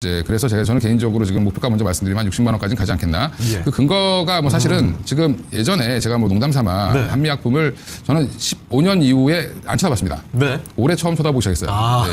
이제 그래서 제가 저는 개인적으로 지금 목표가 먼저 말씀드리면 60만 원까지는 가지 않겠나. 예. 그 근거가 뭐 사실은 지금 예전에 제가 뭐 농담 삼아 네. 한미약품을 저는 15년 이후에 안 쳐다봤습니다. 네. 올해 처음 쳐다보기 시작했어요. 아.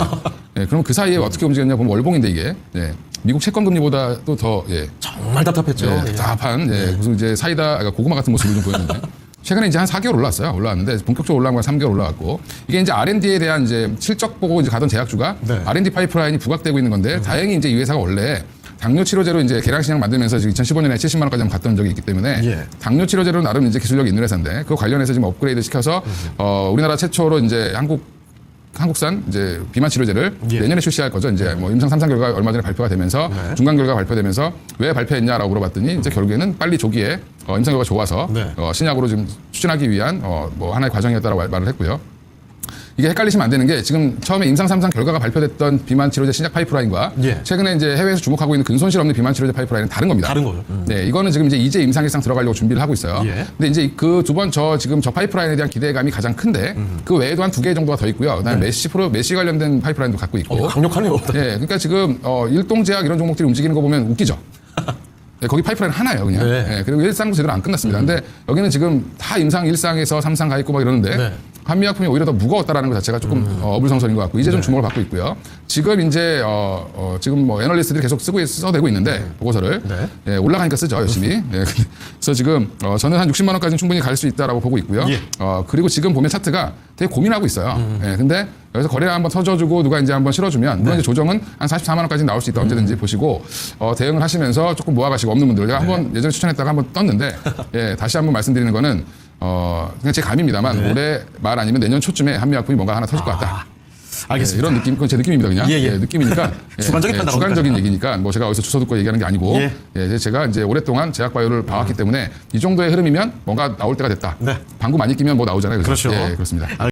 네. 네, 그럼 그 사이에 어떻게 움직였냐 보면 월봉인데 이게 예. 미국 채권 금리보다도 더 예. 정말 답답했죠. 예, 예. 답답한 예, 무슨 이제 사이다 그러니까 고구마 같은 모습을 좀 보였는데 최근에 이제 한 4개월 올랐어요. 올라왔는데 본격적으로 올라온 건 3개월 올라왔고 이게 이제 R&D에 대한 이제 실적 보고 이제 가던 제약주가 네. R&D 파이프라인이 부각되고 있는 건데 다행히 이제 이 회사가 원래 당뇨 치료제로 이제 계량 시장 만들면서 지금 2015년에 70만 원까지 갔던 적이 있기 때문에 예. 당뇨 치료제로 나름 이제 기술력이 있는 회사인데 그 관련해서 지금 업그레이드 시켜서 어, 우리나라 최초로 이제 한국 한국산 이제 비만 치료제를 예. 내년에 출시할 거죠. 이제 뭐 임상 3상 결과 얼마 전에 발표가 되면서 네. 중간 결과 발표되면서 왜 발표했냐라고 물어봤더니 이제 결국에는 빨리 조기에 어, 임상 결과가 좋아서 네. 어, 신약으로 좀 추진하기 위한 어, 뭐 하나의 과정이었다라고 말- 말을 했고요. 이게 헷갈리시면 안 되는 게 지금 처음에 임상 3상 결과가 발표됐던 비만 치료제 신약 파이프라인과 예. 최근에 이제 해외에서 주목하고 있는 근손실 없는 비만 치료제 파이프라인은 다른 겁니다. 다른 거죠. 음. 네, 이거는 지금 이제 이제 임상 일상 들어가려고 준비를 하고 있어요. 예. 근데 이제 그 두 번 저 지금 저 파이프라인에 대한 기대감이 가장 큰데 음. 그 외에도 한 두 개 정도가 더 있고요. 그다음에 메시 프로 메시 관련된 파이프라인도 갖고 있고. 네. 어, 강력하네요. 예, 그러니까 지금 어, 일동제약 이런 종목들이 움직이는 거 보면 웃기죠. 네, 거기 파이프라인 하나예요, 그냥. 네. 예, 그리고 일상도 제대로 안 끝났습니다. 근데 여기는 지금 다 임상 일상에서 삼상 가 있고 막 이러는데 네. 한미약품이 오히려 더 무거웠다라는 것 자체가 조금 어, 어불성설인 것 같고 이제 좀 주목을 받고 있고요. 지금 이제 어, 어, 지금 뭐 애널리스트들이 계속 쓰고 있- 써대고 있는데 보고서를 네. 예, 올라가니까 쓰죠 열심히. 예, 그래서 지금 어, 저는 한 60만 원까지는 충분히 갈 수 있다라고 보고 있고요. 예. 어, 그리고 지금 보면 차트가 되게 고민하고 있어요. 예, 근데 여기서 거래를 한번 터져주고 누가 이제 한번 실어주면 물론 이제 조정은 한 44만 원까지 나올 수 있다 언제든지 보시고 어, 대응을 하시면서 조금 모아가시고 없는 분들 제가 한번 예전에 추천했다가 한번 떴는데 예, 다시 한번 말씀드리는 거는 어, 그냥 제 감입니다만 올해 말 아니면 내년 초쯤에 한미약품이 뭔가 하나 터질 것 같다. 예, 알겠습니다. 이런 느낌, 그건 제 느낌입니다, 그냥. 예, 예. 느낌이니까. 예, 주관적인 판단 주관적인 나오니까요. 얘기니까 뭐 제가 어디서 주워 듣고 얘기하는 게 아니고 예. 예, 제가 이제 오랫동안 제약바이오를 봐왔기 때문에 이 정도의 흐름이면 뭔가 나올 때가 됐다. 네. 방구 많이 끼면 뭐 나오잖아요. 그래서. 그렇죠. 예, 그렇습니다.